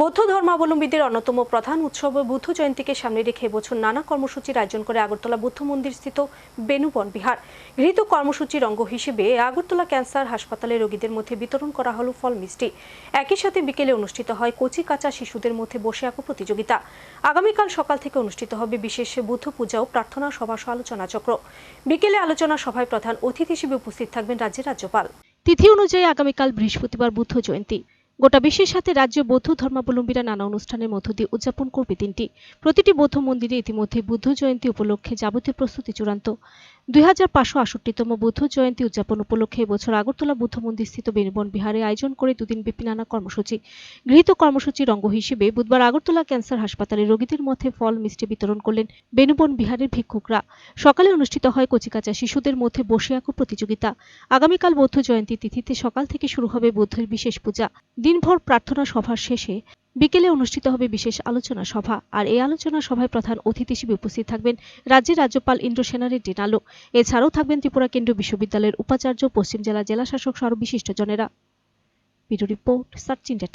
বৌদ্ধ ধর্মাবলম্বীদের অন্যতম প্রধান উৎসব বুদ্ধ জয়ন্তীকে সামনে রেখে এবছর নানা কর্মসূচির আয়োজন করে আগরতলা বুদ্ধ মন্দির স্থিত বেনুবন বিহার। গৃহীত কর্মসূচির অঙ্গ হিসেবে আগরতলা ক্যান্সার হাসপাতালে রোগীদের মধ্যে বিতরণ করা হলো ফল মিষ্টি। একই সাথে বিকেলে অনুষ্ঠিত হয় কচি কাঁচা শিশুদের মধ্যে বসে আঁকো প্রতিযোগিতা। আগামীকাল সকাল থেকে অনুষ্ঠিত হবে বিশেষ বুদ্ধ পূজা ও প্রার্থনা সভা সহ আলোচনা চক্র। বিকেলে আলোচনা সভায় প্রধান অতিথি হিসেবে উপস্থিত থাকবেন রাজ্যের রাজ্যপাল। তিথি অনুযায়ী আগামীকাল বৃহস্পতিবার বুদ্ধ জয়ন্তী। গোটা বিশ্বের সাথে রাজ্য বৌদ্ধ ধর্মাবলম্বীরা নানা অনুষ্ঠানের মধ্য দিয়ে উদযাপন করবে দিনটি প্রতিটি বৌদ্ধ মন্দিরে ইতিমধ্যে বুদ্ধ জয়ন্তী উপলক্ষে যাবতীয় প্রস্তুতি চূড়ান্ত। দুই বুদ্ধ জয়ন্তী উদযাপন উপলক্ষে আগরতলা বুদ্ধ মন্দির স্থিত বিহারে আয়োজন করে নানা কর্মসূচি। গৃহীত কর্মসূচির অঙ্গ হিসেবে বুধবার আগরতলা ক্যান্সার হাসপাতালে রোগীদের মধ্যে ফল মিষ্টি বিতরণ করলেন বেনুবন বিহারের ভিক্ষুকরা। সকালে অনুষ্ঠিত হয় কচিকাচা শিশুদের মধ্যে বসে আঁকো প্রতিযোগিতা। আগামীকাল বৌদ্ধ জয়ন্তী তিথিতে সকাল থেকে শুরু হবে বুদ্ধের বিশেষ পূজা। দিনভর প্রার্থনা সভার শেষে বিকেলে অনুষ্ঠিত হবে বিশেষ আলোচনা সভা। আর এই আলোচনা সভায় প্রধান অতিথি হিসেবে উপস্থিত থাকবেন রাজ্যের রাজ্যপাল ইন্দ্র সেনারেড্ডি ডিনালো। এছাড়াও থাকবেন ত্রিপুরা কেন্দ্রীয় বিশ্ববিদ্যালয়ের উপাচার্য, পশ্চিম জেলা জেলাশাসক সহ বিশিষ্টজনেরা রিপোর্ট, সার্চ ইন্ডিয়া